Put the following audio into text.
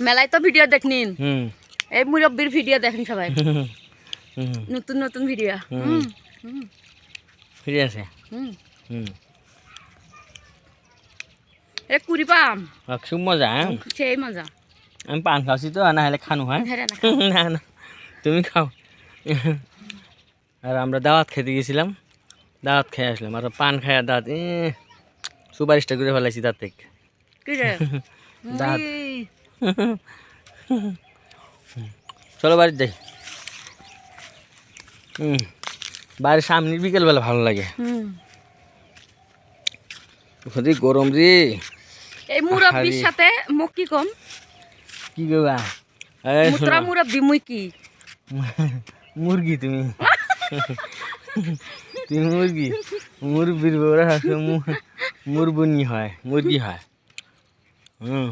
মেলায় তো ভিডিও দেখনিন। এই মুরব্বীর ভিডিও দেখেন সবাই। নতুন নতুন ভিডিও ফিরে আছে এ কুড়ি পাম। খুব মজা হ্যাঁ? সেই মজা। আমি পান খাওয়াছি তো না হলে খানো হয়? না না না তুমি খাও। আর আমরা দাওয়াত খেতে গেছিলাম। দাওয়াত খেয়ে আসলাম। আর পান খায় এ সুপারিশটা করে ফেলাইছি তার থেকে। দাঁত। চলো বাড়ির যাই হুম বাড়ির সামনের বিকেলবেলা ভালো লাগে। ওখানে গরম রে। এই মুরব্বীর। সাথে কি কম? কি এই মুতরা মুরব্বী মুই কি? মুরগি তুমি। তুমি মুরগি? মুরগির মুরবুনি হয় মুরগি হয়। হুম।